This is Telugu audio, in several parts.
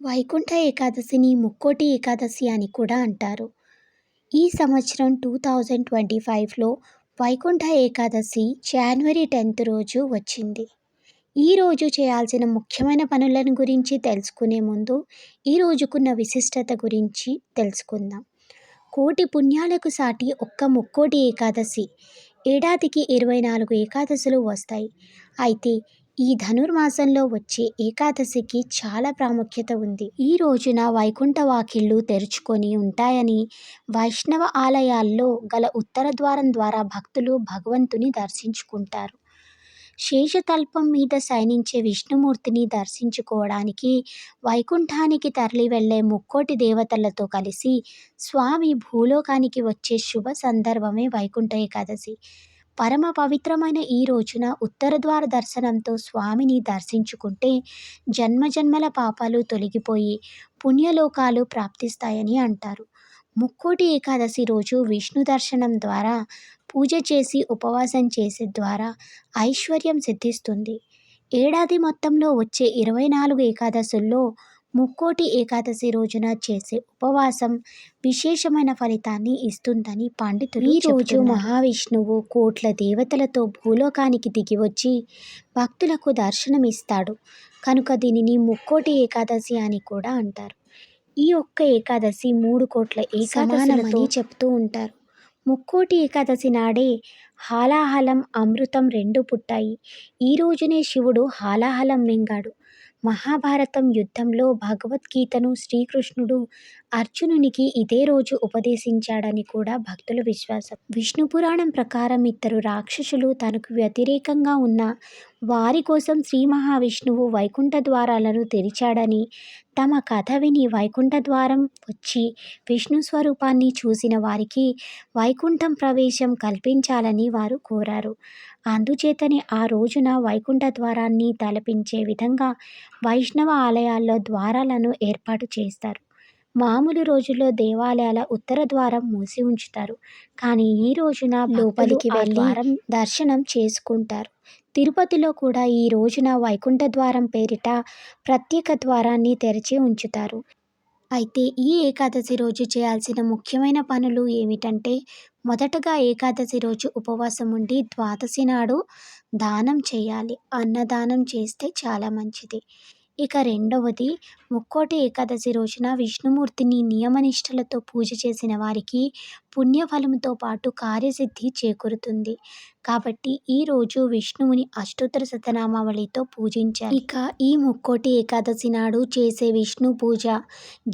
వైకుంఠ ఏకాదశిని ముక్కోటి ఏకాదశి అని కూడా అంటారు. ఈ సంవత్సరం టూ థౌజండ్ ట్వంటీ ఫైవ్లో వైకుంఠ ఏకాదశి జనవరి టెన్త్ రోజు వచ్చింది. ఈ రోజు చేయాల్సిన ముఖ్యమైన పనులను గురించి తెలుసుకునే ముందు ఈ రోజుకున్న విశిష్టత గురించి తెలుసుకుందాం. కోటి పుణ్యాలకు సాటి ఒక్క ముక్కోటి ఏకాదశి ఏడాదికి ఇరవై నాలుగు ఏకాదశులు వస్తాయి. అయితే ఈ ధనుర్మాసంలో వచ్చే ఏకాదశికి చాలా ప్రాముఖ్యత ఉంది. ఈ రోజున వైకుంఠ వాకిళ్ళు తెరుచుకొని ఉంటాయని వైష్ణవ ఆలయాల్లో గల ఉత్తర ద్వారం ద్వారా భక్తులు భగవంతుని దర్శించుకుంటారు. శేషతల్పం మీద శయనించే విష్ణుమూర్తిని దర్శించుకోవడానికి వైకుంఠానికి తరలి వెళ్ళే ముక్కోటి దేవతలతో కలిసి స్వామి భూలోకానికి వచ్చే శుభ సందర్భమే వైకుంఠ ఏకాదశి. పరమ పవిత్రమైన ఈ రోజున ఉత్తర ద్వార దర్శనంతో స్వామిని దర్శించుకుంటే జన్మజన్మల పాపాలు తొలగిపోయి పుణ్యలోకాలు ప్రాప్తిస్తాయని అంటారు. ముక్కోటి ఏకాదశి రోజు విష్ణు దర్శనం ద్వారా పూజ చేసి ఉపవాసం చేసే ద్వారా ఐశ్వర్యం సిద్ధిస్తుంది. ఏడాది మొత్తంలో వచ్చే ఇరవై నాలుగు ఏకాదశుల్లో ముక్కోటి ఏకాదశి రోజున చేసే ఉపవాసం విశేషమైన ఫలితాన్ని ఇస్తుందని పండితులు ఈ రోజు మహావిష్ణువు కోట్ల దేవతలతో భూలోకానికి దిగివచ్చి భక్తులకు దర్శనమిస్తాడు. కనుక దీనిని ముక్కోటి ఏకాదశి అని కూడా అంటారు. ఈ ఒక్క ఏకాదశి మూడు కోట్ల ఏకాదశులతో చెప్తూ ఉంటారు. ముక్కోటి ఏకాదశి నాడే హాలాహలం అమృతం రెండు పుట్టాయి. ఈ రోజునే శివుడు హాలాహలం మింగాడు. మహాభారతం యుద్ధంలో భగవద్గీతను శ్రీకృష్ణుడు అర్జునునికి ఇదే రోజు ఉపదేశించాడని కూడా భక్తుల విశ్వాసం. విష్ణు పురాణం ప్రకారం ఇద్దరు రాక్షసులు తనకు వ్యతిరేకంగా ఉన్న వారి కోసం శ్రీ మహావిష్ణువు వైకుంఠ ద్వారాలను తెరిచాడని తమ కథ విని వైకుంఠ ద్వారం వచ్చి విష్ణు స్వరూపాన్ని చూసిన వారికి వైకుంఠం ప్రవేశం కల్పించాలని వారు కోరారు. అందుచేతనే ఆ రోజున వైకుంఠ ద్వారాన్ని తలపించే విధంగా వైష్ణవ ఆలయాల్లో ద్వారాలను ఏర్పాటు చేస్తారు. మామూలు రోజుల్లో దేవాలయాల ఉత్తర ద్వారం మూసి ఉంచుతారు. కానీ ఈ రోజున లోపలికి వెళ్ళి దర్శనం చేసుకుంటారు. తిరుపతిలో కూడా ఈ రోజున వైకుంఠ ద్వారం పేరిట ప్రత్యేక ద్వారాన్ని తెరిచి ఉంచుతారు. అయితే ఈ ఏకాదశి రోజు చేయాల్సిన ముఖ్యమైన పనులు ఏమిటంటే మొదటగా ఏకాదశి రోజు ఉపవాసం ఉండి ద్వాదశి నాడు దానం చేయాలి. అన్నదానం చేస్తే చాలా మంచిది. ఇక రెండవది ముక్కోటి ఏకాదశి రోజున విష్ణుమూర్తిని నియమనిష్టలతో పూజ చేసిన వారికి పుణ్యఫలంతో పాటు కార్యసిద్ధి చేకూరుతుంది. కాబట్టి ఈరోజు విష్ణువుని అష్టోత్తర శతనామావళితో పూజించాలి. ఇక ఈ ముక్కోటి ఏకాదశి నాడు చేసే విష్ణు పూజ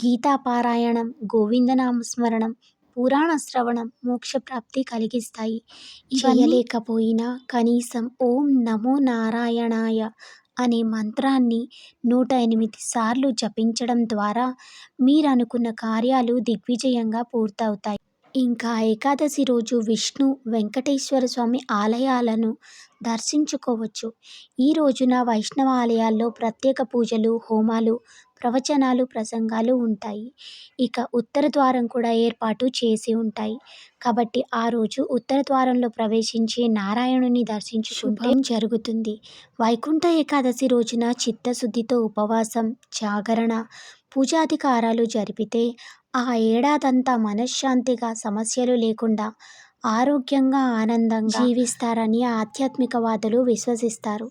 గీతాపారాయణం గోవిందనామస్మరణం పురాణ శ్రవణం మోక్షప్రాప్తి కలిగిస్తాయి. చేయలేకపోయినా కనీసం ఓం నమో నారాయణాయ అనే మంత్రాన్ని నూట ఎనిమిది సార్లు జపించడం ద్వారా మీరు అనుకున్న కార్యాలు దిగ్విజయంగా పూర్తవుతాయి. ఇంకా ఏకాదశి రోజు విష్ణు వెంకటేశ్వర స్వామి ఆలయాలను దర్శించుకోవచ్చు. ఈ రోజున వైష్ణవ ఆలయాల్లో ప్రత్యేక పూజలు హోమాలు ప్రవచనాలు ప్రసంగాలు ఉంటాయి. ఇక ఉత్తర ద్వారం కూడా ఏర్పాటు చేసి ఉంటాయి. కాబట్టి ఆ రోజు ఉత్తర ద్వారంలో ప్రవేశించి నారాయణుని దర్శించుకుంటే జరుగుతుంది. వైకుంఠ ఏకాదశి రోజున చిత్తశుద్ధితో ఉపవాసం జాగరణ పూజాధికారాలు జరిపితే ఆ ఏడాదంతా మనశ్శాంతిగా సమస్యలు లేకుండా ఆరోగ్యంగా ఆనందంగా జీవిస్తారని ఆధ్యాత్మికవాదులు విశ్వసిస్తారు.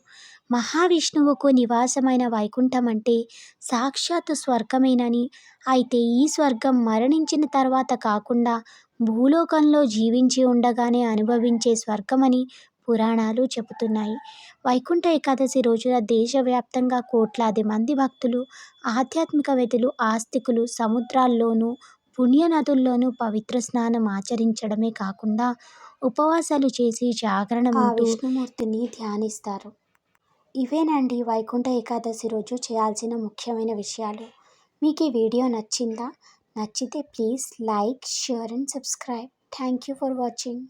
మహావిష్ణువుకు నివాసమైన వైకుంఠం అంటే సాక్షాత్ స్వర్గమేనని. అయితే ఈ స్వర్గం మరణించిన తర్వాత కాకుండా భూలోకంలో జీవించి ఉండగానే అనుభవించే స్వర్గమని పురాణాలు చెబుతున్నాయి. వైకుంఠ ఏకాదశి రోజున దేశవ్యాప్తంగా కోట్లాది మంది భక్తులు ఆధ్యాత్మికవేత్తలు ఆస్తికులు సముద్రాల్లోనూ పుణ్యనదుల్లోనూ పవిత్ర స్నానం ఆచరించడమే కాకుండా ఉపవాసాలు చేసి జాగరణ విష్ణుమూర్తిని ధ్యానిస్తారు. ఇవేనండి వైకుంఠ ఏకాదశి రోజు చేయాల్సిన ముఖ్యమైన విషయాలు. మీకు ఈ వీడియో నచ్చిందా? నచ్చితే please like share and subscribe. Thank you for watching.